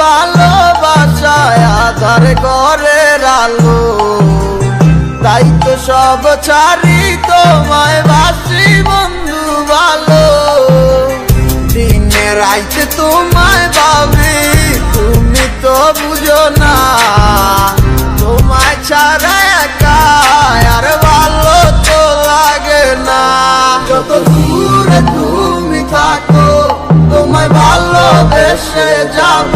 ভালোবাসায় আধার ঘরের আলো। তাই তো সব ছাড়ি তোমায় বাসি বন্ধু ভালো। দিনে রাইতে তোমায় ভাবি, তুমি তো বুঝো না। তোমায় ছাড়া একা আর ভালো তো লাগে না। যত ভালোবেসে যাব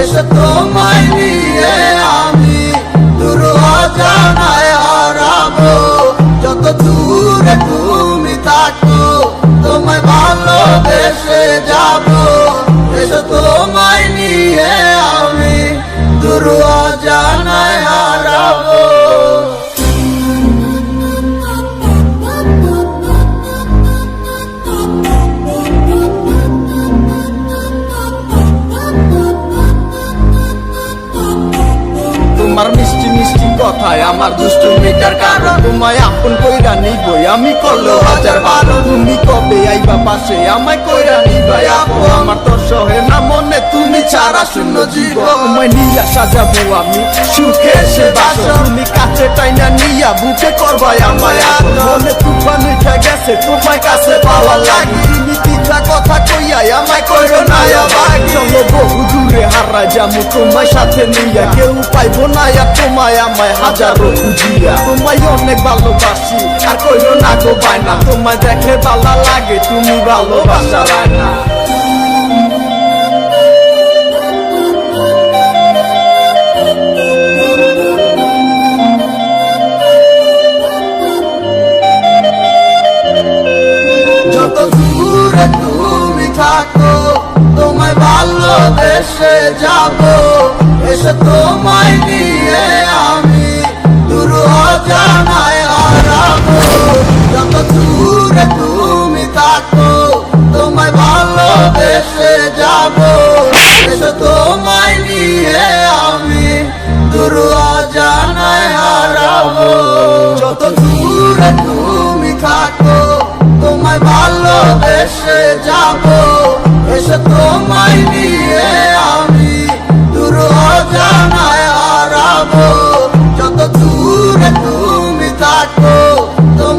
এসে তোমায় নিয়ে কথায় আমার দুষ্টু মেটার কারণ। তোমায় আপন কইরা নিবই, আমি করল হাজার বারো। তুমি কবে আইবা পাশে আমায় কইরা নিবাই? আপু, আমার তো সহে না মনে, তুমি ছাড়া শূন্য জীব তোমায় নিয়া সাজাবো আমি সুখে সে বাসো। তুমি কাছে টাইনা নিয়া বুকে করবাই আমায় আর মনে তুফান উঠে গেছে, তোমায় কাছে পাওয়া লাগে কইয়াই আমায় কইরো না আবার চলো বহু দূরে, হারা যামু তোমার সাথে নিয়া। কেউ পাইবো না আর তোমায় আমায় হাজারো খুঁজিয়া। তোমায় অনেক ভালোবাসি, আর কইরো না গো বায়না, তোমায় দেখে ভালো লাগে, তুমি ভালোবাসা না ভালোবেসে যাব, এসে তোমায় নিয়ে আমি দূর জানায় হারাবো। যত দূরে তুমি থাকো, তোমায় ভালোবেসে যাব। এসে তোমায় নিয়ে আমি দূর জানায় হারাবো। যত দূরে তুমি থাকো, তোমায় ভালোবেসে যাব। এসে তোমায়